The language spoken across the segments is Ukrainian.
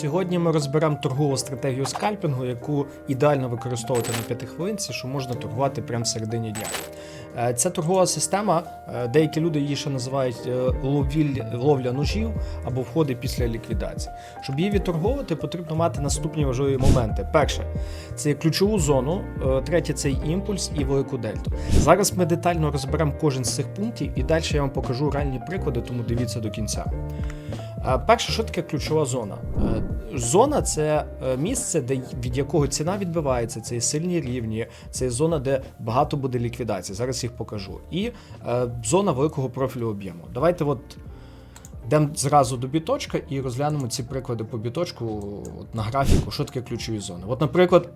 Сьогодні ми розберемо торгову стратегію скальпінгу, яку ідеально використовувати на п'ятихвилинці, що можна торгувати прямо в середині дня. Е, Ця торгова система, е, деякі люди її ще називають е, ловля ножів або входи після ліквідації. Щоб її відторговувати, потрібно мати наступні важливі моменти. Перше, це ключову зону, третє це імпульс і велику дельту. Зараз ми детально розберемо кожен з цих пунктів, і далі я вам покажу реальні приклади, тому дивіться до кінця. Перше, що таке ключова зона? Зона це е, місце, де від якого ціна відбивається, це є сильні рівні, це зона, де багато буде ліквідацій. Зараз їх покажу. І е, зона великого профілю об'єму. Давайте от йдемо зразу до біточка і розглянемо ці приклади по біточку от, на графіку, що таке ключові зони. От, наприклад.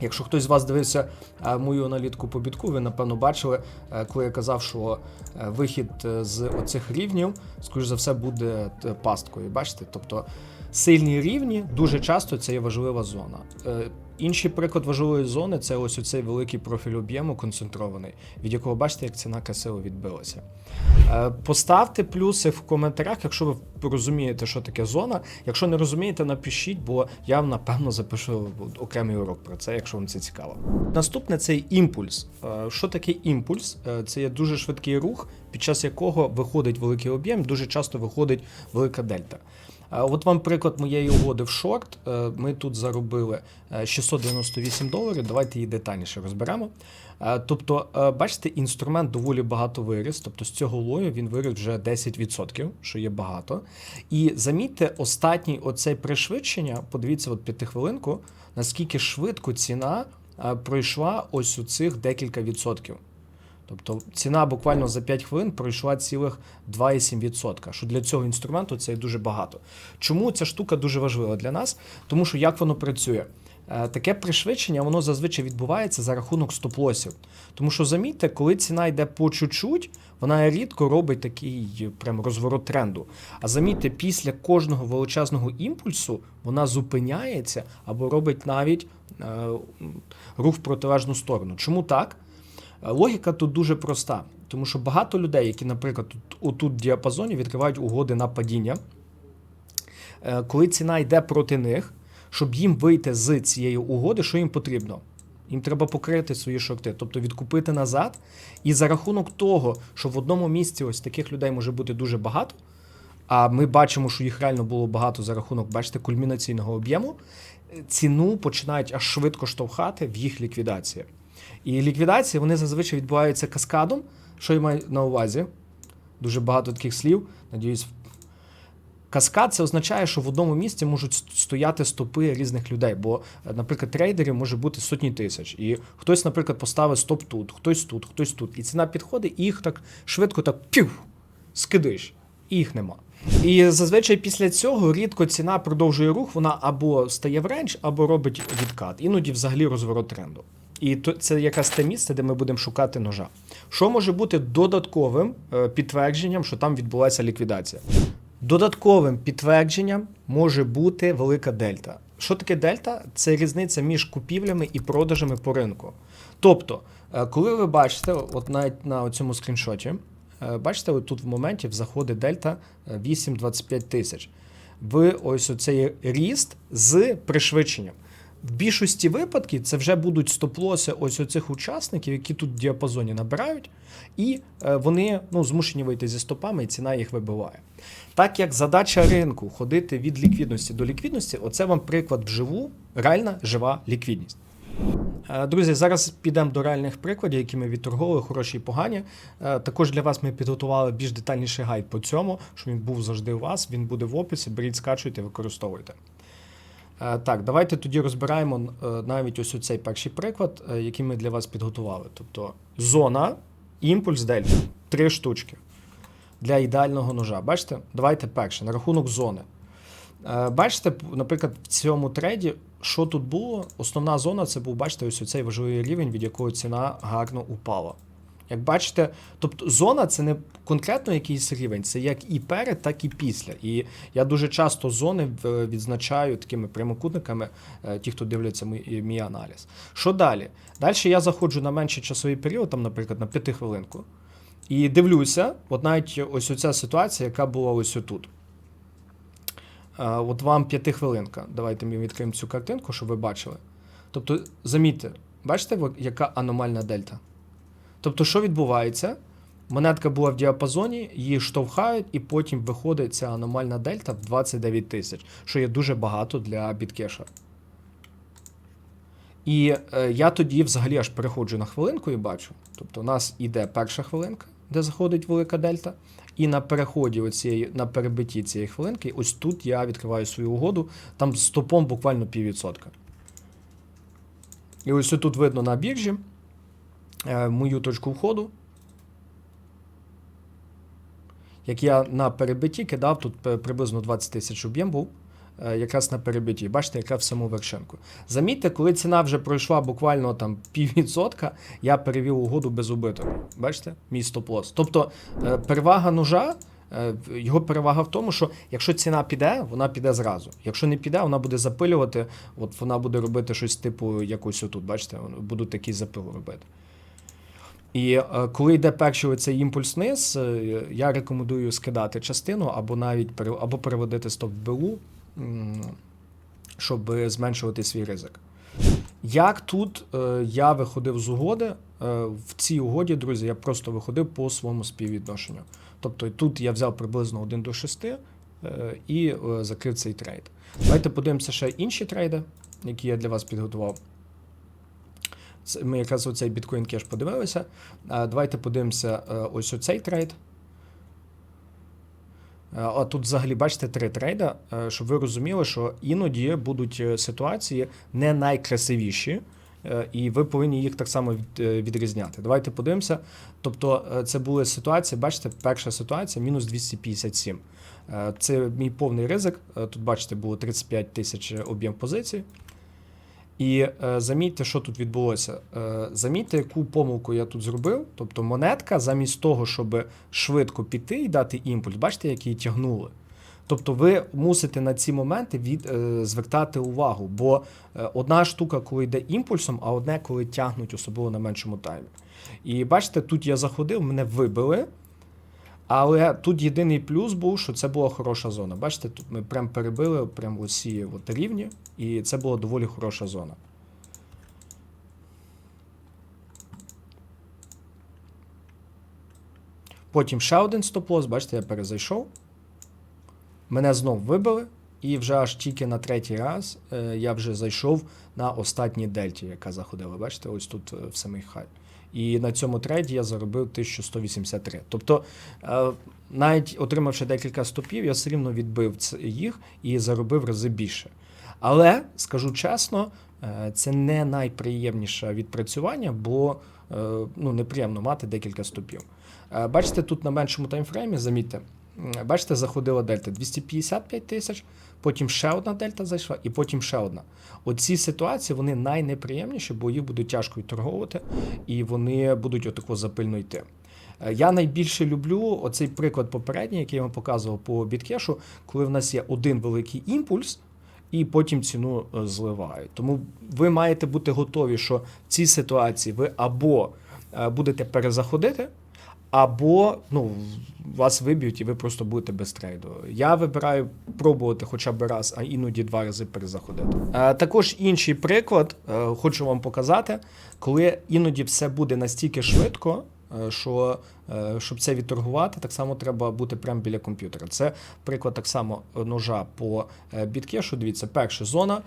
Якщо хтось з вас дивився е, мою аналітику по бітку, ви напевно бачили, е, коли я казав, що вихід з оцих рівнів, скоріш за все, буде пасткою. Бачите? Тобто сильні рівні дуже часто це є важлива зона. Е, Інший приклад важливої зони це ось оцей великий профіль об'єму концентрований, від якого бачите, як ціна красиво відбилася. Е, Поставте плюси в коментарях, якщо ви розумієте, що таке зона. Якщо не розумієте, напишіть, бо я напевно запишу окремий урок про це, якщо вам це цікаво. Наступне це імпульс. Е, Що таке імпульс? Це є дуже швидкий рух, під час якого виходить великий об'єм, дуже часто виходить велика дельта. Е, От вам приклад моєї угоди в шорт. Е, Ми тут заробили е, 698 доларів. Давайте її детальніше розберемо. Е, Тобто, е, бачите, інструмент доволі багато виріс. Тобто з цього лою він виріс вже 10%, що є багато. І замітьте, останній оцей пришвидшення, подивіться, от п'ятихвилинку, наскільки швидко ціна е, пройшла ось у цих декілька відсотків. Тобто ціна буквально за 5 хвилин пройшла цілих 2,7%, що для цього інструменту це дуже багато. Чому ця штука дуже важлива для нас? Тому що як воно працює? Е, Таке пришвидшення воно зазвичай відбувається за рахунок стоп-лосів. Тому що замітьте, коли ціна йде по чуть-чуть, вона рідко робить такий прям розворот тренду. А замітьте, після кожного величезного імпульсу вона зупиняється або робить навіть е, рух в протилежну сторону. Чому так? Е, Логіка тут дуже проста, тому що багато людей, які, наприклад, тут, отут в діапазоні відкривають угоди на падіння, Е, коли ціна йде проти них, щоб їм вийти з цієї угоди, що їм потрібно? Їм треба покрити свої шорти, тобто відкупити назад. І за рахунок того, що в одному місці ось таких людей може бути дуже багато, а ми бачимо, що їх реально було багато за рахунок, бачите, кульмінаційного об'єму, е, ціну починають аж швидко штовхати в їх ліквідації. І ліквідації вони зазвичай відбуваються каскадом. Що я маю на увазі? Дуже багато таких слів. Надіюсь, Каскад це означає, що в одному місці можуть стояти стопи різних людей. Бо, е, наприклад, трейдерів може бути сотні тисяч. І хтось, наприклад, поставив стоп тут, хтось тут, хтось тут. І ціна підходить, і їх так швидко так пів скидиш, і їх нема. І зазвичай після цього рідко ціна продовжує рух, вона або стає в рейндж, або робить відкат. Іноді взагалі розворот тренду. І це якраз те місце, де ми будемо шукати ножа. Що може бути додатковим е, підтвердженням, що там відбулася ліквідація? Додатковим підтвердженням може бути велика дельта. Що таке дельта? Це різниця між купівлями і продажами по ринку. Тобто, е, коли ви бачите, от навіть на цьому скріншоті, е, бачите, тут в моменті заходить дельта е, 8-25 тисяч. В ось оцей ріст з пришвидшенням. В більшості випадків це вже будуть стоп-лоси ось оцих учасників, які тут в діапазоні набирають, і е, вони ну, змушені вийти зі стопами, і ціна їх вибиває. Так як задача ринку ходити від ліквідності до ліквідності, оце вам приклад вживу, реальна жива ліквідність. Е, Друзі, зараз підемо до реальних прикладів, які ми відторговували, хороші і погані. Е, Також для вас ми підготували більш детальніший гайд по цьому, щоб він був завжди у вас. Він буде в описі. Беріть, скачуйте, використовуйте. Е, Так, давайте тоді розбираємо е, навіть ось цей перший приклад, е, який ми для вас підготували. Тобто зона, імпульс, дельта. Три штучки для ідеального ножа. Бачите? Давайте перше, на рахунок зони. Бачите, наприклад, в цьому трейді, що тут було? Основна зона це був, бачите, ось цей важливий рівень, від якого ціна гарно упала. Як бачите, тобто зона це не конкретно якийсь рівень, це як і перед, так і після. І я дуже часто зони відзначаю такими прямокутниками, е, ті, хто дивляться мій, мій аналіз. Що далі? Далі я заходжу на менший часовий період, там, наприклад, на п'ятихвилинку, і дивлюся, от навіть ось оця ситуація, яка була ось отут. от вам п'ятихвилинка. Давайте ми відкриємо цю картинку, щоб ви бачили. Тобто, замітьте, бачите, яка аномальна дельта? Тобто, що відбувається? Монетка була в діапазоні, її штовхають, і потім виходить ця аномальна дельта в 29 тисяч, що є дуже багато для біткеша. І е, я тоді взагалі аж переходжу на хвилинку і бачу. Тобто, у нас іде перша хвилинка, де заходить велика дельта. І на переході оцієї, на перебитті цієї хвилинки, ось тут я відкриваю свою угоду, там з стопом буквально піввідсотка. І ось тут видно на біржі мою точку входу. Як я на перебитті кидав, тут е, приблизно 20 тисяч об'єм був. е, Якраз на перебитті. Бачите, яка в саму вершинку. Замітьте, коли ціна вже пройшла буквально там піввідсотка, я перевів угоду без убиток. Бачите? Мій стоп-лосс. Тобто е, перевага ножа, е, його перевага в тому, що якщо ціна піде, вона піде зразу. Якщо не піде, вона буде запилювати, от вона буде робити щось типу якось отут. Бачите, будуть такі запил робити. І е, коли йде перший оцей імпульс вниз, е, я рекомендую скидати частину або навіть або переводити стоп в БУ, щоб зменшувати свій ризик. Як тут е, я виходив з угоди, в цій угоді, друзі, я просто виходив по своєму співвідношенню. Тобто тут я взяв приблизно 1 до 6 е, і закрив цей трейд. Давайте подивимося ще інші трейди, які я для вас підготував. Ми якраз оцей біткоін кеш подивилися. Давайте подивимося е, ось оцей трейд. Е, А тут взагалі бачите три трейда, е, щоб ви розуміли, що іноді будуть ситуації не найкрасивіші, і ви повинні їх так само відрізняти. Давайте подивимося. Тобто, це були ситуації, бачите, перша ситуація мінус 257. Е, Це мій повний ризик. Тут, бачите, було 35 тисяч об'єм позицій. І е, замітьте, що тут відбулося. Е, замітьте, яку помилку я тут зробив. Тобто монетка, замість того, щоб швидко піти і дати імпульс, бачите, як її тягнули. Тобто ви мусите на ці моменти від, е, звертати увагу, бо е, одна штука, коли йде імпульсом, а одне, коли тягнуть, особливо на меншому таймі. І бачите, тут я заходив, мене вибили. Але тут єдиний плюс був, що це була хороша зона. Бачите, тут ми прям перебили прям усі от рівні, і це була доволі хороша зона. Потім ще один стоп-лосс, бачите, я перезайшов. Мене знов вибили, і вже аж тільки на третій раз е, я вже зайшов на останній дельті, яка заходила. Бачите, ось тут е, в самий хай. І на цьому трейді я заробив 1183. Тобто, е, навіть отримавши декілька стопів, я все рівно відбив їх і заробив рази більше. Але скажу чесно, е, це не найприємніше відпрацювання, бо е, ну, неприємно мати декілька стопів. Бачите, тут на меншому таймфреймі, замітьте, бачите, заходила дельта 255 тисяч, потім ще одна дельта зайшла, і потім ще одна. Оці ситуації вони найнеприємніші, бо їх буде тяжко відторговувати, і вони будуть отако запильно йти. Е, Я найбільше люблю оцей приклад попередній, який я вам показував по біткешу, коли в нас є один великий імпульс, і потім ціну е, зливають. Тому ви маєте бути готові, що в цій ситуації ви або е, будете перезаходити, або ну, вас виб'ють і ви просто будете без трейду. Я вибираю пробувати хоча б раз, а іноді два рази перезаходити. Е, також інший приклад е, хочу вам показати, коли іноді все буде настільки швидко. е, Що щоб це відторгувати, так само треба бути прямо біля комп'ютера. Це приклад так само ножа по біткешу. Дивіться, перша зона,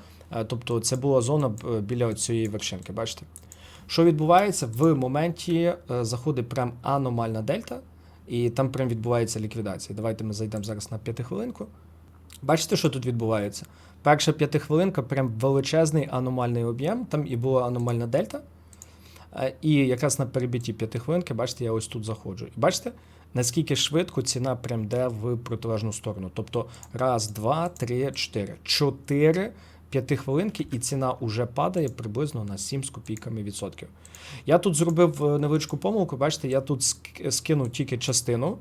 тобто це була зона біля цієї вершинки. Бачите? Що відбувається в моменті е, заходить прям аномальна дельта, і там прям відбувається ліквідація. Давайте ми зайдемо зараз на п'ятихвилинку. Бачите, що тут відбувається? Перша п'ятихвилинка прям величезний аномальний об'єм, там і була аномальна дельта. Е, І якраз на перебитті п'ятихвилинки, бачите, я ось тут заходжу. І бачите, наскільки швидко ціна прям йде в протилежну сторону. Тобто раз, два, три, чотири. Чотири п'ятихвилинки, і ціна вже падає приблизно на 7 з копійками відсотків. Я тут зробив е, невеличку помилку. Бачите, я тут ск- скинув тільки частину.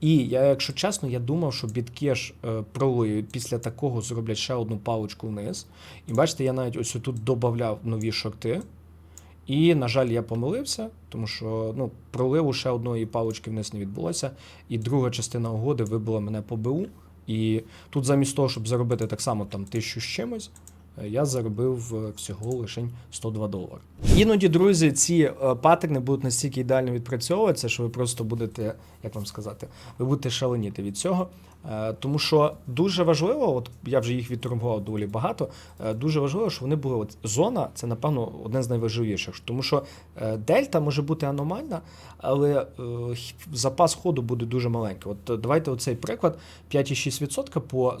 І я, якщо чесно, я думав, що біткеш е, після такого зроблять ще одну паличку вниз. І бачите, я навіть ось тут додавав нові шорти. І, на жаль, я помилився, тому що ну, проливу ще одної палички вниз не відбулося. І друга частина угоди вибила мене по БУ, І тут замість того, щоб заробити так само там тисячу з чимось, е, я заробив е, всього лише 102 долари. Іноді, друзі, ці патерни паттерни будуть настільки ідеально відпрацьовуватися, що ви просто будете, як вам сказати, ви будете шаленіти від цього. Е, Тому що дуже важливо, от я вже їх відторгував доволі багато. е, Дуже важливо, що вони були. От зона це, напевно, одне з найважливіших. Тому що е, дельта може бути аномальна, але запас ходу буде дуже маленький. От давайте оцей приклад: 5,6% по.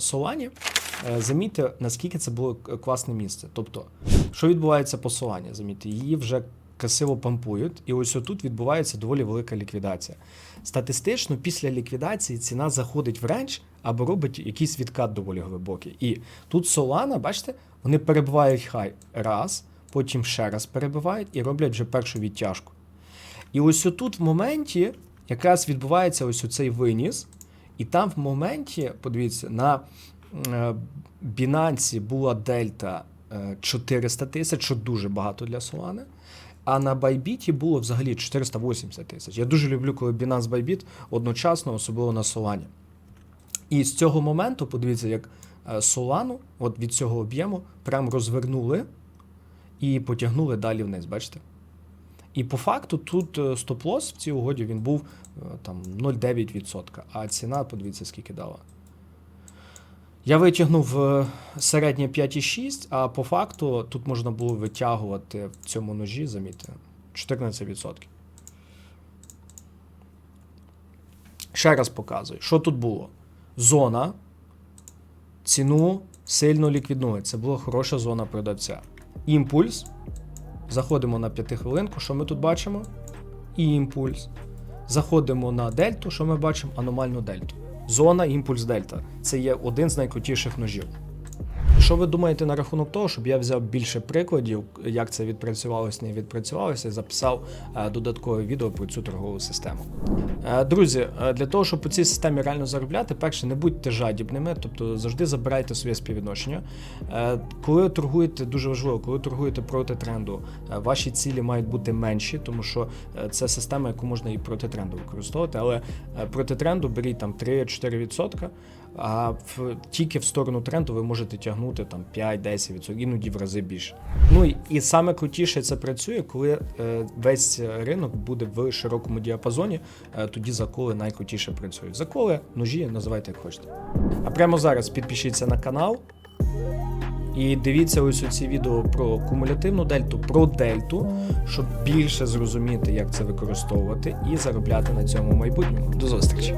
Е, Замітьте, наскільки це було класне місце. Тобто, що відбувається по Solana? Замітьте, її вже красиво пампують, і ось отут відбувається доволі велика ліквідація. Статистично, після ліквідації ціна заходить в рейндж або робить якийсь відкат доволі глибокий. І тут Solana, бачите, вони перебивають хай раз, потім ще раз перебивають і роблять вже першу відтяжку. І ось отут в моменті якраз відбувається ось оцей виніс, і там в моменті, подивіться, на е, Binance була дельта е, 400 тисяч, що дуже багато для Solana. А на Bybit було взагалі 480 тисяч. Я дуже люблю, коли Binance Bybit одночасно, особливо на Solana. І з цього моменту, подивіться, як е, Solana, от від цього об'єму, прям розвернули і потягнули далі вниз, бачите? І по факту тут е, стоп-лосс в цій угоді він був е, там 0,9%, а ціна, подивіться, скільки дала. Я витягнув е, середнє 5,6, а по факту тут можна було витягувати в цьому ножі, замітьте, 14%. Ще раз показую, що тут було. Зона, ціну сильно ліквіднує. Це була хороша зона продавця. Імпульс. Заходимо на 5 хвилинку, що ми тут бачимо? Імпульс. Заходимо на дельту, що ми бачимо? Аномальну дельту. Зона, імпульс, дельта. Це є один з найкрутіших ножів. Що ви думаєте на рахунок того, щоб я взяв більше прикладів, як це відпрацювалося, не відпрацювалося, і записав е, додаткове відео про цю торгову систему. Е, Друзі, е, для того, щоб по цій системі реально заробляти, перше, не будьте жадібними, тобто завжди забирайте своє співвідношення. Коли торгуєте, дуже важливо, коли торгуєте проти тренду, ваші цілі мають бути менші, тому що це система, яку можна і проти тренду використовувати, але проти тренду беріть там 3-4%. А в, тільки в сторону тренду ви можете тягнути там 5-10%, іноді в рази більше. Ну і, саме крутіше це працює, коли е, весь ринок буде в широкому діапазоні, е, тоді заколи найкрутіше працюють. Заколи, ножі, називайте як хочете. А прямо зараз підпишіться на канал. І дивіться ось ці відео про кумулятивну дельту, про дельту, щоб більше зрозуміти, як це використовувати і заробляти на цьому майбутньому. До зустрічі!